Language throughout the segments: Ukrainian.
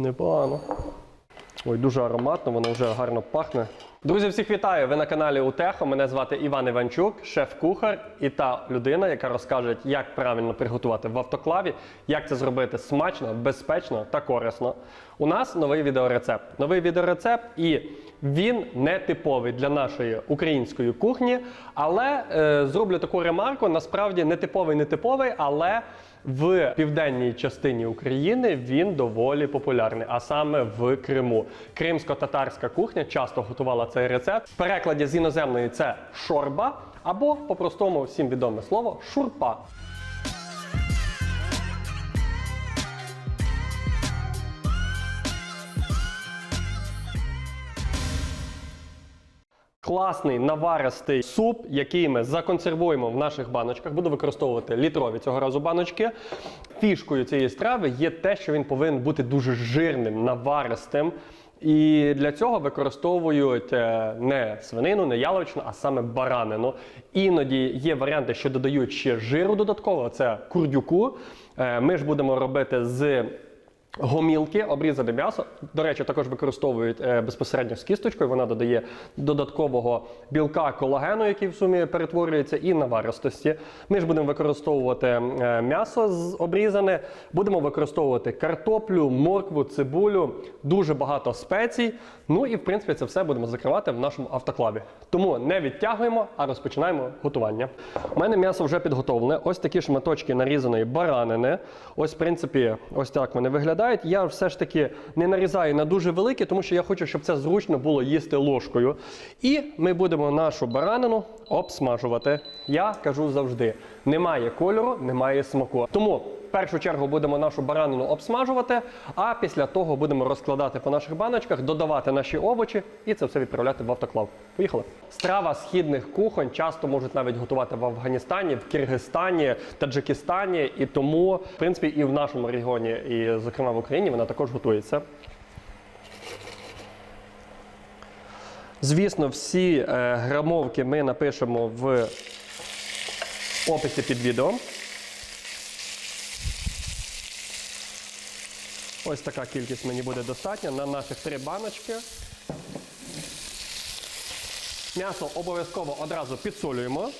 Непогано. Ой, дуже ароматно, воно вже гарно пахне. Друзі, всіх вітаю! Ви на каналі Утехо. Мене звати Іван Іванчук, шеф-кухар і та людина, яка розкаже, як правильно приготувати в автоклаві, як це зробити смачно, безпечно та корисно. У нас новий відеорецепт. Новий відеорецепт, і він не типовий для нашої української кухні, але е, зроблю таку ремарку: насправді не типовий, не типовий, але в південній частині України він доволі популярний, а саме в Криму. Кримсько-татарська кухня часто готувала цей рецепт. В перекладі з іноземної це шорба, або по-простому всім відоме слово шурпа. Класний наваристий суп, який ми законсервуємо в наших баночках. Буду використовувати літрові цього разу баночки. Фішкою цієї страви є те, що він повинен бути дуже жирним, наваристим. І для цього використовують е, не свинину, не яловичину, а саме баранину. Іноді є варіанти, що додають ще жиру додатково, це курдюку. Е, Ми ж будемо робити з Гомілки, обрізане м'ясо. До речі, також використовують е, безпосередньо з кісточкою. Вона додає додаткового білка колагену, який в сумі перетворюється, і наваристості. Ми ж будемо використовувати е, м'ясо з обрізане, будемо використовувати картоплю, моркву, цибулю, дуже багато спецій. Ну і в принципі це все будемо закривати в нашому автоклаві. Тому не відтягуємо, а розпочинаємо готування. У мене м'ясо вже підготовлене. Ось такі шматочки нарізаної баранини. Ось, в принципі, ось так вони виглядають. Я все ж таки не нарізаю на дуже великі, тому що я хочу, щоб це зручно було їсти ложкою. І ми будемо нашу баранину обсмажувати. Я кажу завжди: немає кольору, немає смаку. Тому першу чергу будемо нашу баранину обсмажувати, а після того будемо розкладати по наших баночках, додавати наші овочі і це все відправляти в автоклав. Поїхали. Страва східних кухонь часто можуть навіть готувати в Афганістані, в Киргизстані, Таджикистані, і тому, в принципі, і в нашому регіоні, і зокрема в Україні, вона також готується. Звісно, всі е, грамовки ми напишемо в описі під відео. Ось така кількість мені буде достатня на наших три баночки. М'ясо обов'язково одразу підсолюємо.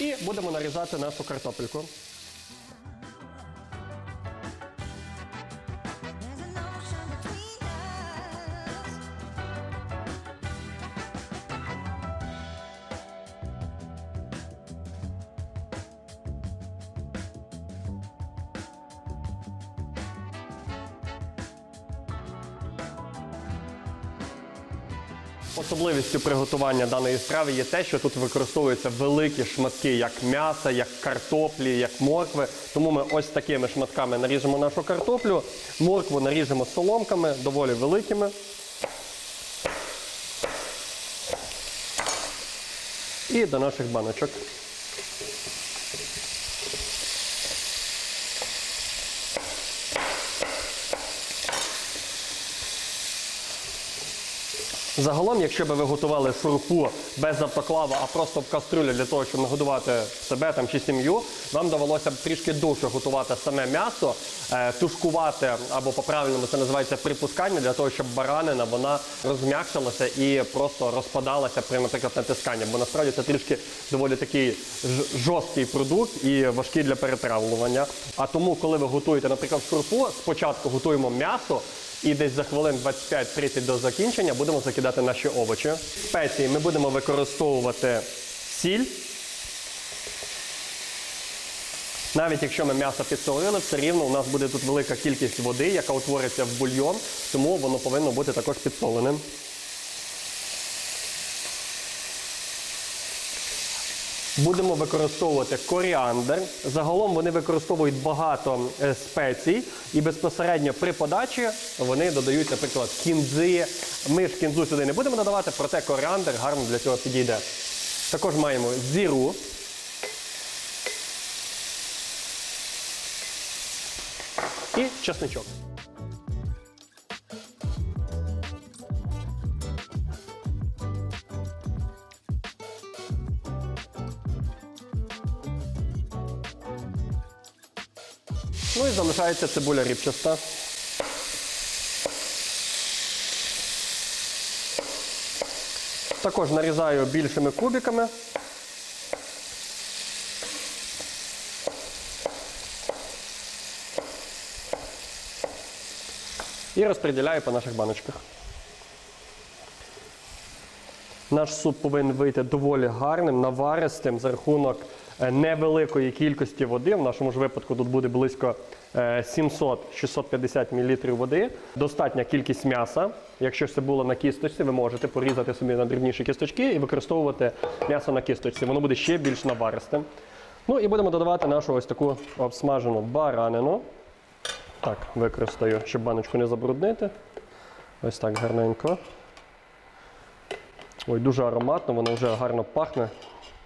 І будемо нарізати нашу картопельку. Особливістю приготування даної страви є те, що тут використовуються великі шматки як м'яса, як картоплі, як моркви. Тому ми ось такими шматками наріжемо нашу картоплю. Моркву наріжемо соломками, доволі великими. І до наших баночок. Загалом, якщо б ви готували шурпу без автоклава, а просто в кастрюлі для того, щоб нагодувати себе там чи сім'ю, вам довелося б трішки довше готувати саме м'ясо, е, тушкувати або по-правильному це називається припускання, для того, щоб баранина вона розм'якшилася і просто розпадалася при, наприклад, натисканні. Бо насправді це трішки доволі такий жорсткий продукт і важкий для перетравлювання. А тому, коли ви готуєте, наприклад, шурпу, спочатку готуємо м'ясо. І десь за хвилин 25-30 до закінчення будемо закидати наші овочі. Спеції ми будемо використовувати сіль. Навіть якщо ми м'ясо підсолили, все рівно у нас буде тут велика кількість води, яка утвориться в бульйон, тому воно повинно бути також підсоленим. Будемо використовувати коріандр. Загалом вони використовують багато е, спецій, і безпосередньо при подачі вони додають, наприклад, кінзи. Ми ж кінзу сюди не будемо додавати, проте коріандр гарно для цього підійде. Також маємо зіру. І чесничок. Ну і залишається цибуля рібчаста. Також нарізаю більшими кубиками. І розподіляю по наших баночках. Наш суп повинен вийти доволі гарним, наваристим за рахунок невеликої кількості води. В нашому ж випадку тут буде близько е, 700-650 мл води. Достатня кількість м'яса. Якщо це було на кісточці, ви можете порізати собі на дрібніші кісточки і використовувати м'ясо на кісточці. Воно буде ще більш наваристим. Ну і будемо додавати нашу ось таку обсмажену баранину. Так, використаю, щоб баночку не забруднити. Ось так гарненько. Ой, дуже ароматно, воно вже гарно пахне.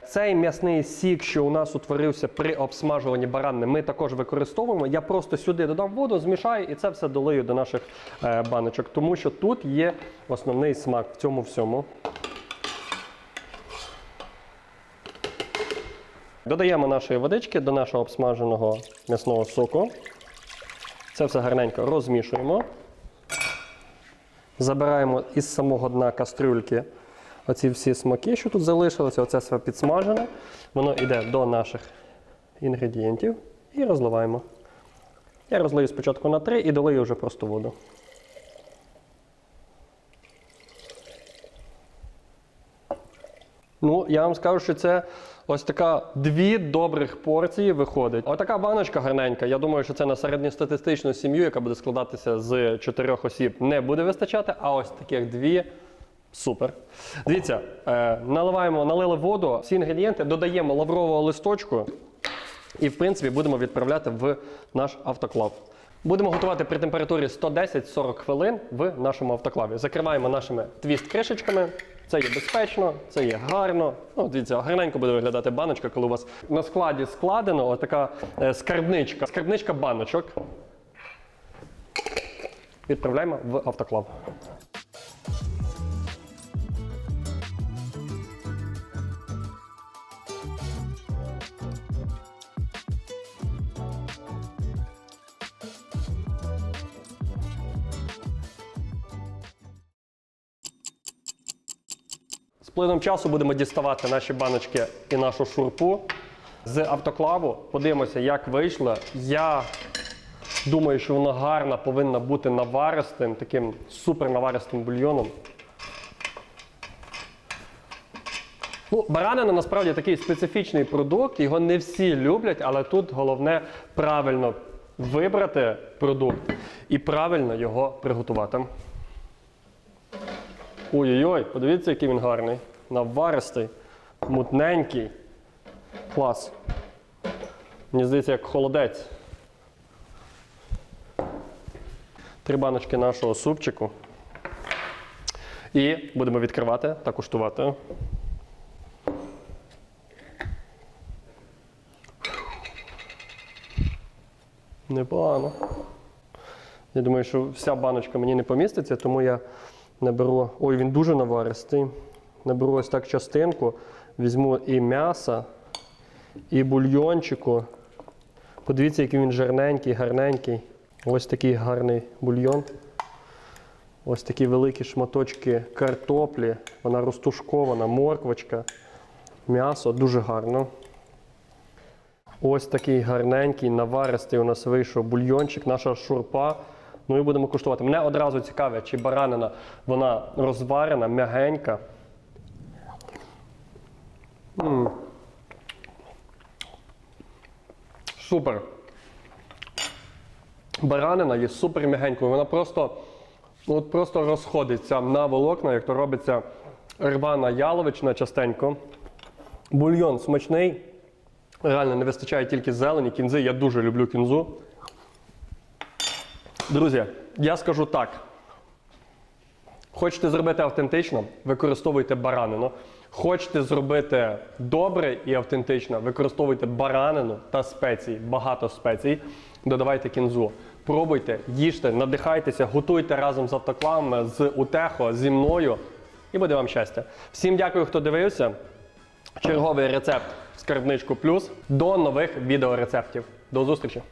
Цей м'ясний сік, що у нас утворився при обсмажуванні баранини, ми також використовуємо. Я просто сюди додам воду, змішаю і це все долию до наших е, баночок, тому що тут є основний смак в цьому всьому. Додаємо нашої водички до нашого обсмаженого м'ясного соку. Це все гарненько розмішуємо. Забираємо із самого дна кастрюльки оці всі смаки, що тут залишилося, оце все підсмажене. Воно йде до наших інгредієнтів і розливаємо. Я розлию спочатку на 3 і долию вже просто воду. Ну, я вам скажу, що це ось така дві добрих порції виходить. Отака баночка гарненька. Я думаю, що це на середньостатистичну сім'ю, яка буде складатися з чотирьох осіб, не буде вистачати. А ось таких дві Супер. Дивіться, е, наливаємо, налили воду, всі інгредієнти, додаємо лаврового листочку і, в принципі, будемо відправляти в наш автоклав. Будемо готувати при температурі 110-40 хвилин в нашому автоклаві. Закриваємо нашими твіст-кришечками. Це є безпечно, це є гарно. Ну, дивіться, гарненько буде виглядати баночка, коли у вас на складі складено отака е, скарбничка. Скарбничка баночок. Відправляємо в автоклав. Плином часу будемо діставати наші баночки і нашу шурпу з автоклаву. Подивимося, як вийшло. Я думаю, що вона гарна повинна бути наваристим, таким супер наваристим бульйоном. Ну, баранина насправді такий специфічний продукт, його не всі люблять, але тут головне правильно вибрати продукт і правильно його приготувати. Ой-ой-ой, подивіться, який він гарний. Наваристий, мутненький. Клас. Мені здається, як холодець. Три баночки нашого супчику. І будемо відкривати та куштувати. Непогано. Я думаю, що вся баночка мені не поміститься, тому я наберу. Ой, він дуже наваристий. Наберу ось так частинку, візьму і м'яса, і бульйончику. Подивіться, який він жирненький, гарненький. Ось такий гарний бульйон. Ось такі великі шматочки картоплі. Вона розтушкована, морквочка, м'ясо дуже гарно. Ось такий гарненький, наваристий у нас вийшов бульйончик, наша шурпа. Ну і будемо куштувати. Мене одразу цікавить, чи баранина вона розварена, м'ягенька. М. Супер. Баранина є супер м'ягенькою. Вона просто, от просто розходиться на волокна, як то робиться рвана яловичина частенько. Бульйон смачний. Реально не вистачає тільки зелені, кінзи. Я дуже люблю кінзу. Друзі, я скажу так. Хочете зробити автентично, використовуйте баранину. Хочете зробити добре і автентично, використовуйте баранину та спеції, багато спецій. Додавайте кінзу. Пробуйте, їжте, надихайтеся, готуйте разом з автоклавами, з Утехо, зі мною. І буде вам щастя. Всім дякую, хто дивився. Черговий рецепт в скарбничку плюс. До нових відеорецептів. До зустрічі!